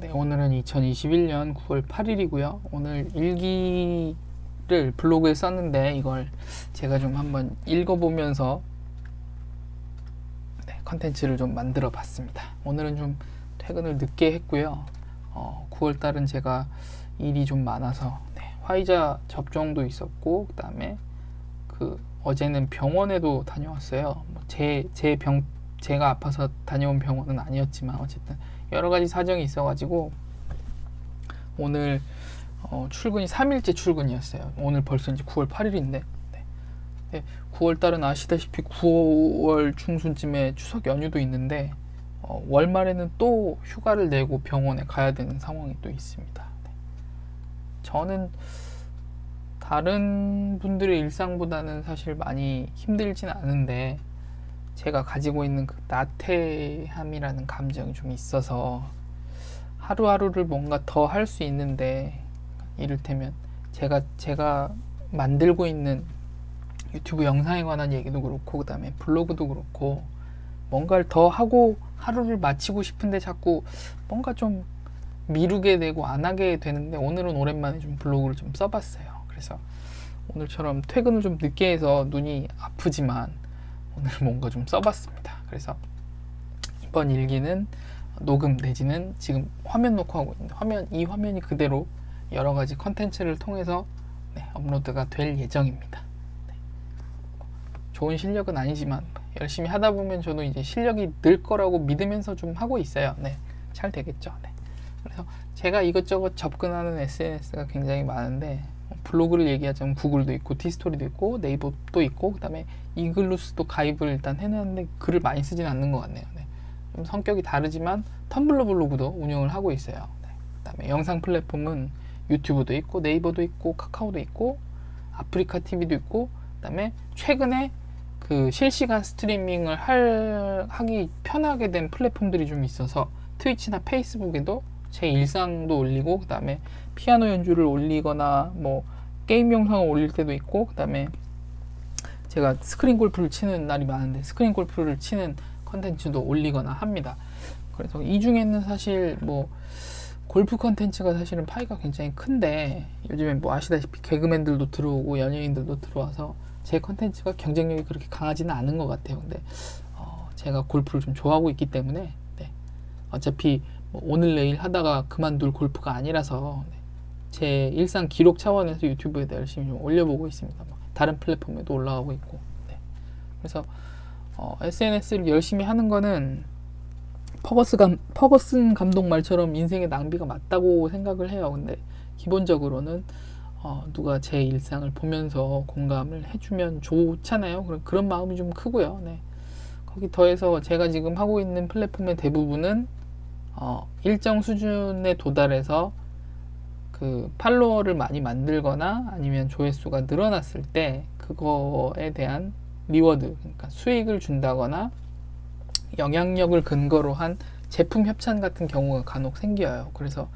네, 오늘은 2021년 9월 8일이고요. 오늘 일기를 블로그에 썼는데 이걸 제가 좀 한번 읽어보면서 네, 컨텐츠를 좀 만들어 봤습니다. 오늘은 좀 퇴근을 늦게 했고요. 어, 9월 달은 제가 일이 좀 많아서 네, 화이자 접종도 있었고 그다음에 그 어제는 병원에도 다녀왔어요. 뭐 제 제 병 제가 아파서 다녀온 병원은 아니었지만 어쨌든 여러 가지 사정이 있어가지고 오늘 어, 출근이 3일째 출근이었어요. 오늘 벌써 이제 9월 8일인데 네. 네, 9월 달은 아시다시피 9월 중순쯤에 추석 연휴도 있는데 어, 월말에는 또 휴가를 내고 병원에 가야 되는 상황이 또 있습니다. 네. 저는 다른 분들의 일상보다는 사실 많이 힘들진 않은데 제가 가지고 있는 그 나태함이라는 감정이 좀 있어서 하루하루를 뭔가 더 할 수 있는데 이를테면 제가 제가 만들고 있는 유튜브 영상에 관한 얘기도 그렇고 그다음에 블로그도 그렇고 뭔가를 더 하고 하루를 마치고 싶은데 자꾸 뭔가 좀 미루게 되고 안 하게 되는데 오늘은 오랜만에 좀 블로그를 좀 써봤어요. 그래서 오늘처럼 퇴근을 좀 늦게 해서 눈이 아프지만 오늘 뭔가 좀 써봤습니다. 그래서 이번 일기는 녹음 내지는 지금 화면 녹화하고 있는데 화면 이 화면이 그대로 여러 가지 컨텐츠를 통해서 네, 업로드가 될 예정입니다. 네. 좋은 실력은 아니지만 열심히 하다 보면 저도 이제 실력이 늘 거라고 믿으면서 좀 하고 있어요. 네, 잘 되겠죠. 네. 그래서 제가 이것저것 접근하는 SNS가 굉장히 많은데 블로그를 얘기하자면 구글도 있고 티스토리도 있고 네이버도 있고 그다음에 이글루스도 가입을 일단 해놨는데 글을 많이 쓰진 않는 것 같네요. 네. 좀 성격이 다르지만 텀블러 블로그도 운영을 하고 있어요. 네. 그다음에 영상 플랫폼은 유튜브도 있고 네이버도 있고 카카오도 있고 아프리카 TV도 있고 그다음에 최근에 그 실시간 스트리밍을 할 하기 편하게 된 플랫폼들이 좀 있어서 트위치나 페이스북에도 제 일상도 올리고 그다음에 피아노 연주를 올리거나 뭐 게임 영상을 올릴 때도 있고 그다음에 제가 스크린 골프를 치는 날이 많은데 스크린 골프를 치는 컨텐츠도 올리거나 합니다. 그래서 이 중에는 사실 뭐 골프 컨텐츠가 사실은 파이가 굉장히 큰데 요즘에 뭐 아시다시피 개그맨들도 들어오고 연예인들도 들어와서 제 컨텐츠가 경쟁력이 그렇게 강하지는 않은 것 같아요. 근데 어 제가 골프를 좀 좋아하고 있기 때문에 네. 어차피 뭐 오늘 내일 하다가 그만둘 골프가 아니라서 네. 제 일상 기록 차원에서 유튜브에다 열심히 좀 올려보고 있습니다. 뭐 다른 플랫폼에도 올라가고 있고. 네. 그래서 어, SNS를 열심히 하는 거는 퍼거스 감, 퍼거슨 감독 말처럼 인생의 낭비가 맞다고 생각을 해요. 근데 기본적으로는 어, 누가 제 일상을 보면서 공감을 해주면 좋잖아요. 그런 그런 마음이 좀 크고요. 네. 거기 더해서 제가 지금 하고 있는 플랫폼의 대부분은 어, 일정 수준에 도달해서 그 팔로워를 많이 만들거나 아니면 조회수가 늘어났을 때 그거에 대한 리워드 그러니까 수익을 준다거나 영향력을 근거로 한 제품 협찬 같은 경우가 간혹 생겨요. 그래서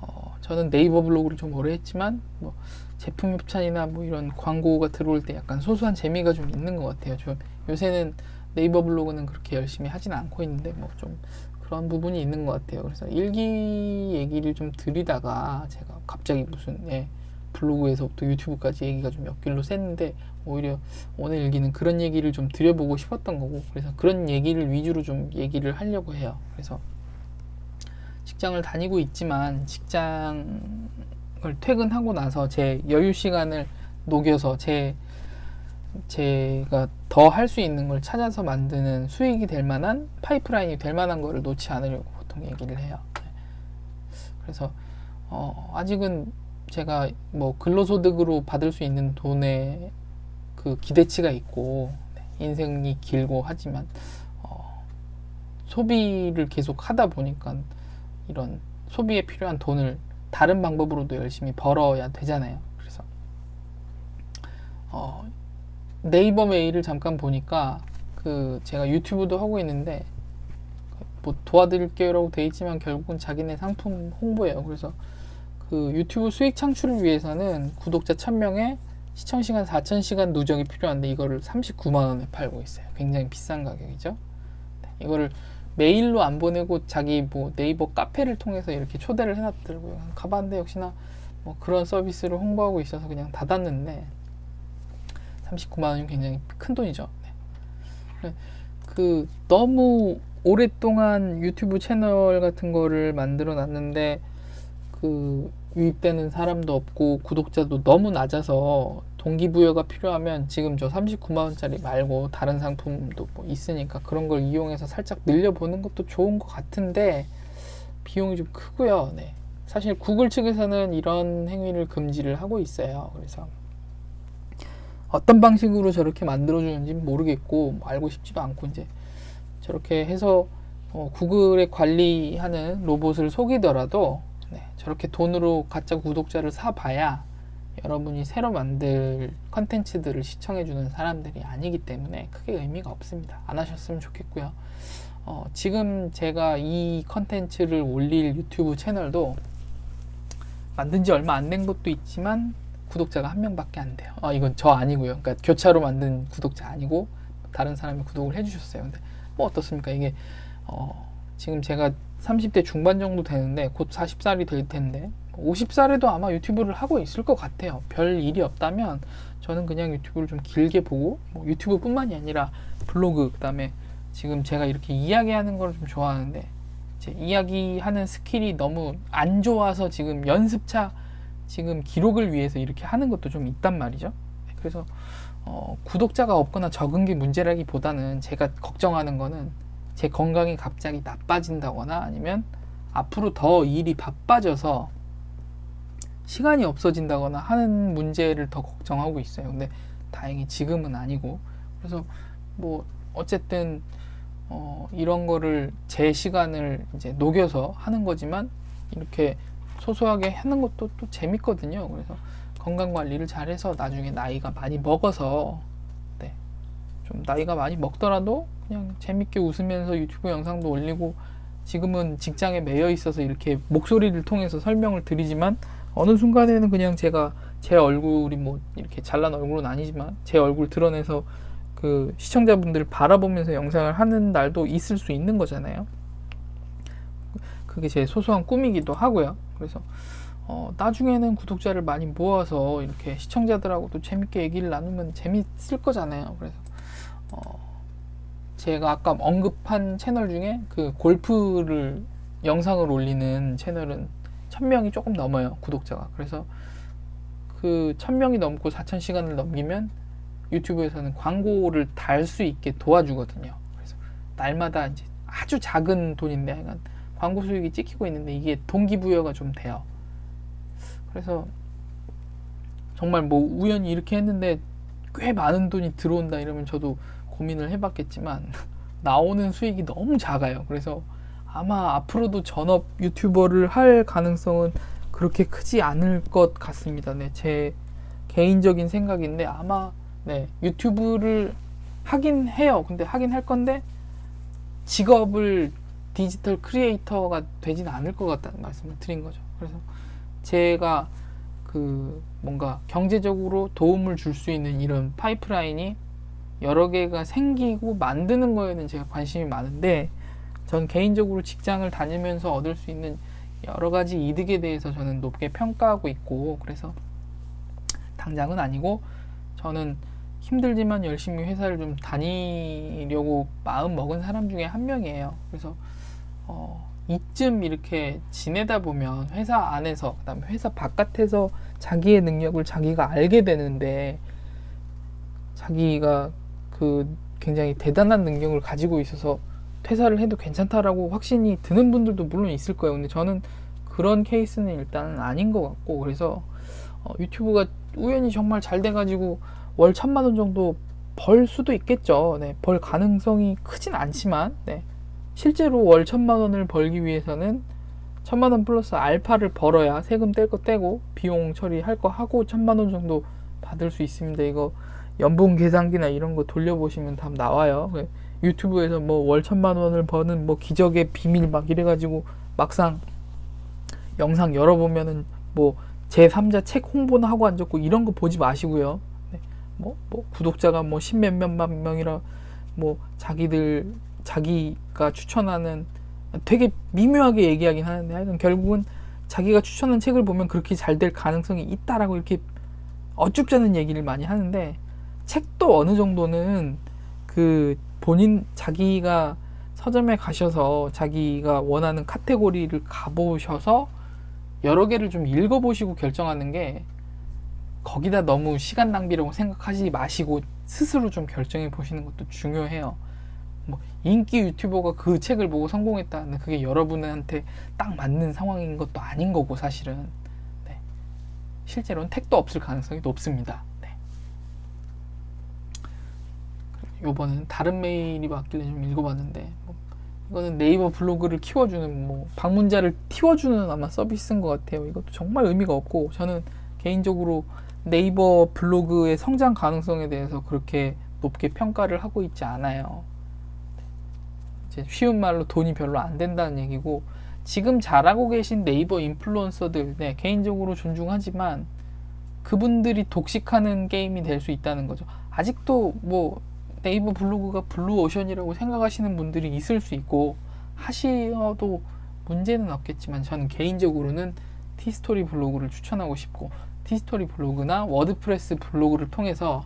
어, 저는 네이버 블로그를 좀 오래 했지만 뭐 제품 협찬이나 뭐 이런 광고가 들어올 때 약간 소소한 재미가 좀 있는 것 같아요. 좀 요새는 네이버 블로그는 그렇게 열심히 하진 않고 있는데 뭐 좀 그런 부분이 있는 것 같아요. 그래서 일기 얘기를 좀 드리다가 제가 갑자기 무슨 예, 블로그에서부터 유튜브까지 얘기가 좀몇 길로 샜는데 오히려 오늘 일기는 그런 얘기를 좀 드려보고 싶었던 거고 그래서 그런 얘기를 위주로 좀 얘기를 하려고 해요. 그래서 직장을 다니고 있지만 직장을 퇴근하고 나서 제 여유 시간을 녹여서 제 제가 더 할 수 있는 걸 찾아서 만드는 수익이 될 만한 파이프라인이 될 만한 거를 놓지 않으려고 보통 얘기를 해요. 네. 그래서 어, 아직은 제가 뭐 근로소득으로 받을 수 있는 돈에 그 기대치가 있고 네, 인생이 길고 하지만 어, 소비를 계속 하다 보니까 이런 소비에 필요한 돈을 다른 방법으로도 열심히 벌어야 되잖아요. 그래서 어, 네이버 메일을 잠깐 보니까 그 제가 유튜브도 하고 있는데 뭐 도와드릴게요라고 돼 있지만 결국은 자기네 상품 홍보예요. 그래서 그 유튜브 수익 창출을 위해서는 구독자 1000명에 시청 시간 4000시간 누적이 필요한데 이거를 39만 원에 팔고 있어요. 굉장히 비싼 가격이죠. 네, 이거를 메일로 안 보내고 자기 뭐 네이버 카페를 통해서 이렇게 초대를 해놨더라고요. 가봤는데 역시나 뭐 그런 서비스를 홍보하고 있어서 그냥 닫았는데 39만 원이면 굉장히 큰 돈이죠. 네. 그 너무 오랫동안 유튜브 채널 같은 거를 만들어 놨는데 그 유입되는 사람도 없고 구독자도 너무 낮아서 동기부여가 필요하면 지금 저 39만 원짜리 말고 다른 상품도 뭐 있으니까 그런 걸 이용해서 살짝 늘려보는 것도 좋은 것 같은데 비용이 좀 크고요. 네. 사실 구글 측에서는 이런 행위를 금지를 하고 있어요. 그래서 어떤 방식으로 저렇게 만들어주는지 모르겠고 뭐 알고 싶지도 않고 이제 저렇게 해서 어, 구글에 관리하는 로봇을 속이더라도 네, 저렇게 돈으로 가짜 구독자를 사봐야 여러분이 새로 만들 컨텐츠들을 시청해주는 사람들이 아니기 때문에 크게 의미가 없습니다. 안 하셨으면 좋겠고요. 어, 지금 제가 이 컨텐츠를 올릴 유튜브 채널도 만든 지 얼마 안 된 것도 있지만 구독자가 한 명밖에 안 돼요. 아, 이건 저 아니고요. 그러니까 교차로 만든 구독자 아니고 다른 사람이 구독을 해주셨어요. 근데 뭐 어떻습니까? 이게 어, 지금 제가 30대 중반 정도 되는데 곧 40살이 될 텐데 50살에도 아마 유튜브를 하고 있을 것 같아요. 별 일이 없다면 저는 그냥 유튜브를 좀 길게 보고 뭐 유튜브뿐만이 아니라 블로그 그다음에 지금 제가 이렇게 이야기하는 걸 좀 좋아하는데 제 이야기하는 스킬이 너무 안 좋아서 지금 연습차 지금 기록을 위해서 이렇게 하는 것도 좀 있단 말이죠. 그래서 어, 구독자가 없거나 적은 게 문제라기보다는 제가 걱정하는 거는 제 건강이 갑자기 나빠진다거나 아니면 앞으로 더 일이 바빠져서 시간이 없어진다거나 하는 문제를 더 걱정하고 있어요. 근데 다행히 지금은 아니고 그래서 뭐 어쨌든 어, 이런 거를 제 시간을 이제 녹여서 하는 거지만 이렇게 소소하게 하는 것도 또 재밌거든요. 그래서 건강 관리를 잘해서 나중에 나이가 많이 먹어서 네. 좀 나이가 많이 먹더라도 그냥 재밌게 웃으면서 유튜브 영상도 올리고 지금은 직장에 매여 있어서 이렇게 목소리를 통해서 설명을 드리지만 어느 순간에는 그냥 제가 제 얼굴이 뭐 이렇게 잘난 얼굴은 아니지만 제 얼굴 드러내서 그 시청자분들 바라보면서 영상을 하는 날도 있을 수 있는 거잖아요. 그게 제 소소한 꿈이기도 하고요. 그래서 어, 나중에는 구독자를 많이 모아서 이렇게 시청자들하고도 재밌게 얘기를 나누면 재밌을 거잖아요. 그래서 어, 제가 아까 언급한 채널 중에 그 골프를 영상을 올리는 채널은 1000명이 조금 넘어요. 구독자가. 그래서 그 1000명이 넘고 4000시간을 넘기면 유튜브에서는 광고를 달 수 있게 도와주거든요. 그래서 날마다 이제 아주 작은 돈인데 하여간 광고 수익이 찍히고 있는데 이게 동기부여가 좀 돼요. 그래서 정말 뭐 우연히 이렇게 했는데 꽤 많은 돈이 들어온다 이러면 저도 고민을 해봤겠지만 나오는 수익이 너무 작아요. 그래서 아마 앞으로도 전업 유튜버를 할 가능성은 그렇게 크지 않을 것 같습니다. 네, 제 개인적인 생각인데 아마 네, 유튜브를 하긴 해요. 근데 하긴 할 건데 직업을 디지털 크리에이터가 되진 않을 것 같다는 말씀을 드린 거죠. 그래서 제가 그 뭔가 경제적으로 도움을 줄 수 있는 이런 파이프라인이 여러 개가 생기고 만드는 거에는 제가 관심이 많은데 전 개인적으로 직장을 다니면서 얻을 수 있는 여러 가지 이득에 대해서 저는 높게 평가하고 있고 그래서 당장은 아니고 저는 힘들지만 열심히 회사를 좀 다니려고 마음 먹은 사람 중에 한 명이에요. 그래서 어, 이쯤 이렇게 지내다 보면 회사 안에서 그다음에 회사 바깥에서 자기의 능력을 자기가 알게 되는데 자기가 그 굉장히 대단한 능력을 가지고 있어서 퇴사를 해도 괜찮다라고 확신이 드는 분들도 물론 있을 거예요. 근데 저는 그런 케이스는 일단은 아닌 것 같고 그래서 어, 유튜브가 우연히 정말 잘 돼가지고 월 천만 원 정도 벌 수도 있겠죠. 네, 벌 가능성이 크진 않지만 네, 실제로 월 천만 원을 벌기 위해서는 천만 원 플러스 알파를 벌어야 세금 뗄 거 떼고 비용 처리할 거 하고 천만 원 정도 받을 수 있습니다. 이거 연봉 계산기나 이런 거 돌려보시면 다 나와요. 그 유튜브에서 뭐 월 천만 원을 버는 뭐 기적의 비밀 막 이래가지고 막상 영상 열어보면은 뭐 제3자 책 홍보나 하고 앉았고 이런 거 보지 마시고요. 네. 뭐, 뭐 구독자가 뭐 십몇몇만 명이라 뭐 자기들 자기가 추천하는 되게 미묘하게 얘기하긴 하는데 하여간 결국은 자기가 추천한 책을 보면 그렇게 잘 될 가능성이 있다라고 이렇게 어쭙잖은 얘기를 많이 하는데 책도 어느 정도는 그 본인 자기가 서점에 가셔서 자기가 원하는 카테고리를 가보셔서 여러 개를 좀 읽어보시고 결정하는 게 거기다 너무 시간 낭비라고 생각하지 마시고 스스로 좀 결정해 보시는 것도 중요해요. 뭐 인기 유튜버가 그 책을 보고 성공했다 는 그게 여러분한테 딱 맞는 상황인 것도 아닌 거고 사실은 네. 실제로는 택도 없을 가능성이 높습니다. 네. 요번에는 다른 메일이 왔길래 좀 읽어봤는데 뭐 이거는 네이버 블로그를 키워주는 뭐 방문자를 띄워주는 아마 서비스인 것 같아요. 이것도 정말 의미가 없고 저는 개인적으로 네이버 블로그의 성장 가능성에 대해서 그렇게 높게 평가를 하고 있지 않아요. 이제 쉬운 말로 돈이 별로 안 된다는 얘기고 지금 잘하고 계신 네이버 인플루언서들 네, 개인적으로 존중하지만 그분들이 독식하는 게임이 될 수 있다는 거죠. 아직도 뭐 네이버 블로그가 블루오션이라고 생각하시는 분들이 있을 수 있고 하셔도 문제는 없겠지만 저는 개인적으로는 티스토리 블로그를 추천하고 싶고 티스토리 블로그나 워드프레스 블로그를 통해서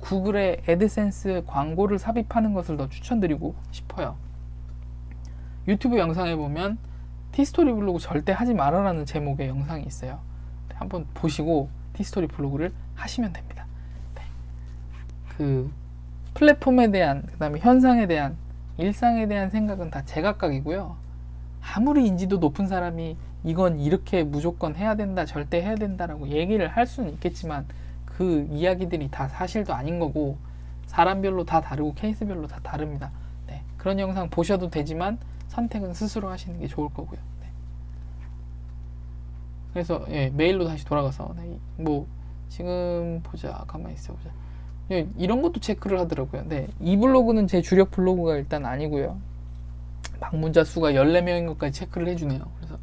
구글의 애드센스 광고를 삽입하는 것을 더 추천드리고 싶어요. 유튜브 영상에 보면 티스토리 블로그 절대 하지 말아라는 제목의 영상이 있어요. 네, 한번 보시고 티스토리 블로그를 하시면 됩니다. 네. 그 플랫폼에 대한 그다음에 현상에 대한 일상에 대한 생각은 다 제각각이고요. 아무리 인지도 높은 사람이 이건 이렇게 무조건 해야 된다, 절대 해야 된다라고 얘기를 할 수는 있겠지만 그 이야기들이 다 사실도 아닌 거고 사람별로 다 다르고 케이스별로 다 다릅니다. 네, 그런 영상 보셔도 되지만 선택은 스스로 하시는 게 좋을 거고요. 네. 그래서 예, 메일로 다시 돌아가서 네, 뭐 지금 보자 가만히 있어 보자. 예, 이런 것도 체크를 하더라고요. 네, 이 블로그는 제 주력 블로그가 일단 아니고요. 방문자 수가 14명인 것까지 체크를 해주네요. 그래서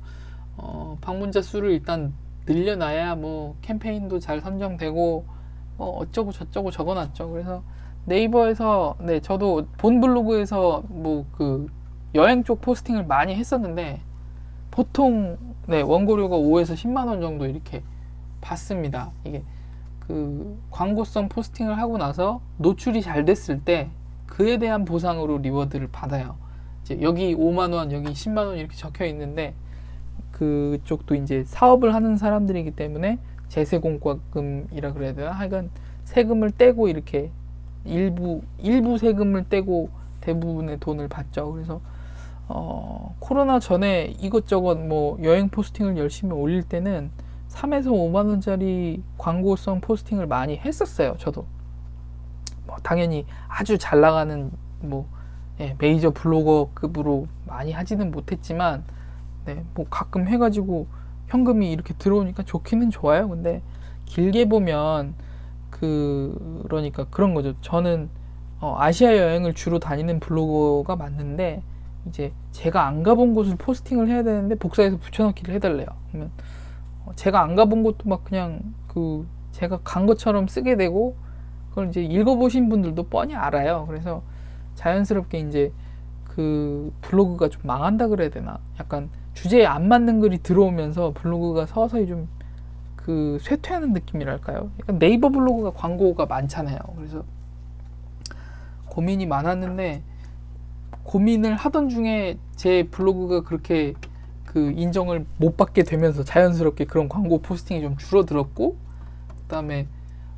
어, 방문자 수를 일단 늘려놔야 뭐 캠페인도 잘 선정되고 뭐 어쩌고 저쩌고 적어놨죠. 그래서 네이버에서 네 저도 본 블로그에서 뭐 그 여행 쪽 포스팅을 많이 했었는데 보통 네 원고료가 5에서 10만 원 정도 이렇게 받습니다. 이게 그 광고성 포스팅을 하고 나서 노출이 잘 됐을 때 그에 대한 보상으로 리워드를 받아요. 이제 여기 5만 원, 여기 10만 원 이렇게 적혀 있는데 그쪽도 이제 사업을 하는 사람들이기 때문에 제세공과금이라 그래야 되나? 하여간 세금을 떼고 이렇게 일부 일부 세금을 떼고 대부분의 돈을 받죠. 그래서 어, 코로나 전에 이것저것 뭐 여행 포스팅을 열심히 올릴 때는 3에서 5만 원짜리 광고성 포스팅을 많이 했었어요. 저도 뭐 당연히 아주 잘 나가는 뭐 예, 메이저 블로거급으로 많이 하지는 못했지만 네, 뭐 가끔 해가지고 현금이 이렇게 들어오니까 좋기는 좋아요. 근데 길게 보면 그 그러니까 그런 거죠. 저는 어, 아시아 여행을 주로 다니는 블로거가 맞는데 이제 제가 안 가본 곳을 포스팅을 해야 되는데 복사해서 붙여넣기를 해달래요. 그러면 어, 제가 안 가본 곳도 막 그냥 그 제가 간 것처럼 쓰게 되고 그걸 이제 읽어보신 분들도 뻔히 알아요. 그래서 자연스럽게 이제 그 블로그가 좀 망한다 그래야 되나? 약간 주제에 안 맞는 글이 들어오면서 블로그가 서서히 좀 그 쇠퇴하는 느낌이랄까요? 약간 네이버 블로그가 광고가 많잖아요. 그래서 고민이 많았는데 고민을 하던 중에 제 블로그가 그렇게 그 인정을 못 받게 되면서 자연스럽게 그런 광고 포스팅이 좀 줄어들었고 그다음에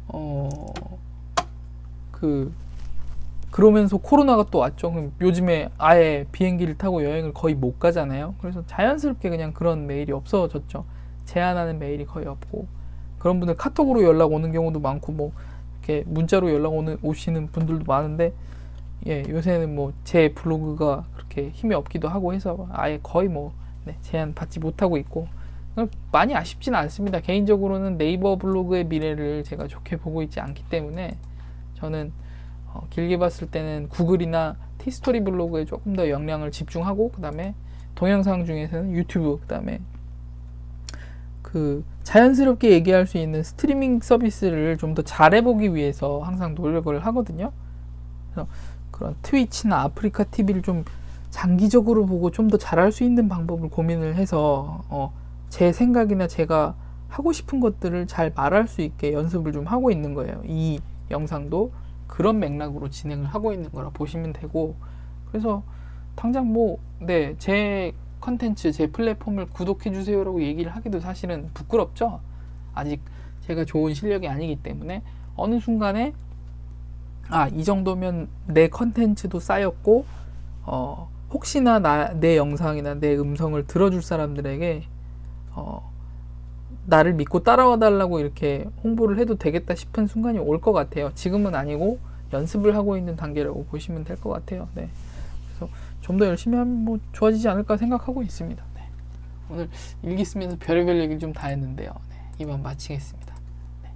어그 그러면서 코로나가 또 왔죠. 요즘에 아예 비행기를 타고 여행을 거의 못 가잖아요. 그래서 자연스럽게 그냥 그런 메일이 없어졌죠. 제안하는 메일이 거의 없고 그런 분들 카톡으로 연락 오는 경우도 많고 뭐 이렇게 문자로 연락 오는 오시는 분들도 많은데 예 요새는 뭐 제 블로그가 그렇게 힘이 없기도 하고 해서 아예 거의 뭐 네, 제안 받지 못하고 있고 많이 아쉽지는 않습니다. 개인적으로는 네이버 블로그의 미래를 제가 좋게 보고 있지 않기 때문에 저는 어, 길게 봤을 때는 구글이나 티스토리 블로그에 조금 더 역량을 집중하고 그 다음에 동영상 중에서는 유튜브 그 다음에 그 자연스럽게 얘기할 수 있는 스트리밍 서비스를 좀 더 잘해보기 위해서 항상 노력을 하거든요. 그래서 그런 트위치나 아프리카 TV를 좀 장기적으로 보고 좀 더 잘할 수 있는 방법을 고민을 해서 어, 제 생각이나 제가 하고 싶은 것들을 잘 말할 수 있게 연습을 좀 하고 있는 거예요. 이 영상도 그런 맥락으로 진행을 하고 있는 거라 보시면 되고 그래서 당장 뭐 네 제 컨텐츠 제 플랫폼을 구독해 주세요라고 얘기를 하기도 사실은 부끄럽죠. 아직 제가 좋은 실력이 아니기 때문에 어느 순간에 아 이 정도면 내 컨텐츠도 쌓였고 어 혹시나 나, 내 영상이나 내 음성을 들어줄 사람들에게 어 나를 믿고 따라와 달라고 이렇게 홍보를 해도 되겠다 싶은 순간이 올 것 같아요. 지금은 아니고 연습을 하고 있는 단계라고 보시면 될 것 같아요. 네. 그래서 좀 더 열심히 하면 뭐 좋아지지 않을까 생각하고 있습니다. 네. 오늘 일기 쓰면서 별의별 얘기를 좀 다 했는데요. 네. 이만 마치겠습니다. 네.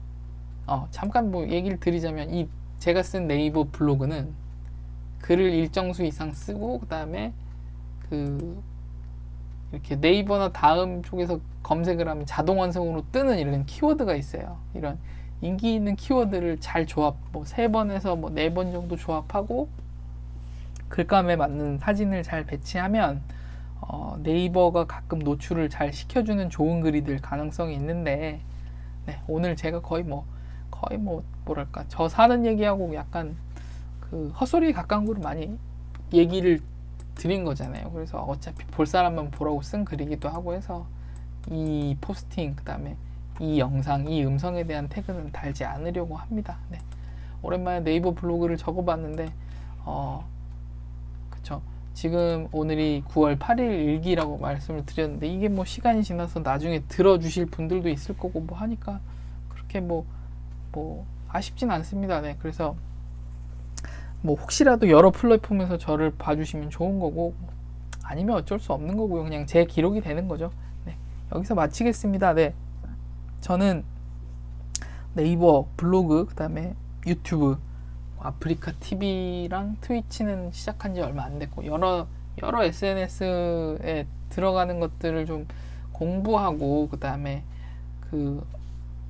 어, 잠깐 뭐 얘기를 드리자면 이 제가 쓴 네이버 블로그는 글을 일정 수 이상 쓰고 그다음에 그 이렇게 네이버나 다음 쪽에서 검색을 하면 자동 완성으로 뜨는 이런 키워드가 있어요. 이런 인기 있는 키워드를 잘 조합, 뭐 세 번에서 뭐 네 번 정도 조합하고 글감에 맞는 사진을 잘 배치하면 어, 네이버가 가끔 노출을 잘 시켜주는 좋은 글이 될 가능성이 있는데 네, 오늘 제가 거의 뭐 거의 뭐 뭐랄까 저 사는 얘기하고 약간 그 헛소리에 가까운 걸 많이 얘기를 드린 거잖아요. 그래서 어차피 볼 사람만 보라고 쓴 글이기도 하고 해서 이 포스팅 그다음에 이 영상, 이 음성에 대한 태그는 달지 않으려고 합니다. 네. 오랜만에 네이버 블로그를 적어봤는데 어 그쵸. 지금 오늘이 9월 8일 일기라고 말씀을 드렸는데 이게 뭐 시간이 지나서 나중에 들어주실 분들도 있을 거고 뭐 하니까 그렇게 뭐 뭐 아쉽진 않습니다. 네. 그래서 뭐 혹시라도 여러 플랫폼에서 저를 봐주시면 좋은 거고 아니면 어쩔 수 없는 거고요. 그냥 제 기록이 되는 거죠. 네. 여기서 마치겠습니다. 네. 저는 네이버, 블로그, 그다음에 유튜브, 아프리카 TV랑 트위치는 시작한 지 얼마 안 됐고 여러 여러 SNS에 들어가는 것들을 좀 공부하고 그다음에 그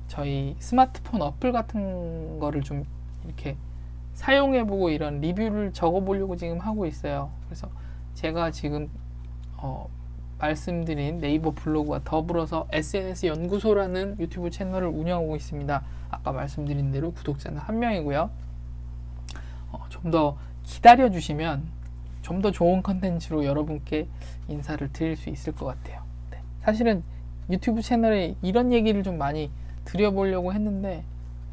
저희 스마트폰 어플 같은 거를 좀 이렇게 사용해보고 이런 리뷰를 적어보려고 지금 하고 있어요. 그래서 제가 지금 어, 말씀드린 네이버 블로그와 더불어서 SNS 연구소라는 유튜브 채널을 운영하고 있습니다. 아까 말씀드린 대로 구독자는 한 명이고요. 어, 좀더 기다려 주시면 좀 더 좋은 컨텐츠로 여러분께 인사를 드릴 수 있을 것 같아요. 네. 사실은 유튜브 채널에 이런 얘기를 좀 많이 드려보려고 했는데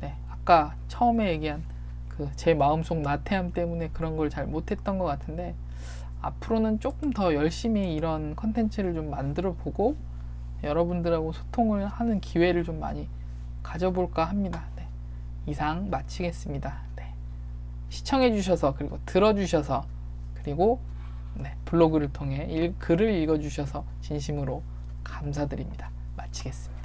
네, 아까 처음에 얘기한 그 제 마음속 나태함 때문에 그런 걸 잘 못했던 것 같은데 앞으로는 조금 더 열심히 이런 컨텐츠를 좀 만들어 보고 여러분들하고 소통을 하는 기회를 좀 많이 가져볼까 합니다. 네. 이상 마치겠습니다. 네. 시청해 주셔서 그리고 들어 주셔서 그리고 네, 블로그를 통해 일, 글을 읽어 주셔서 진심으로 감사드립니다. 마치겠습니다.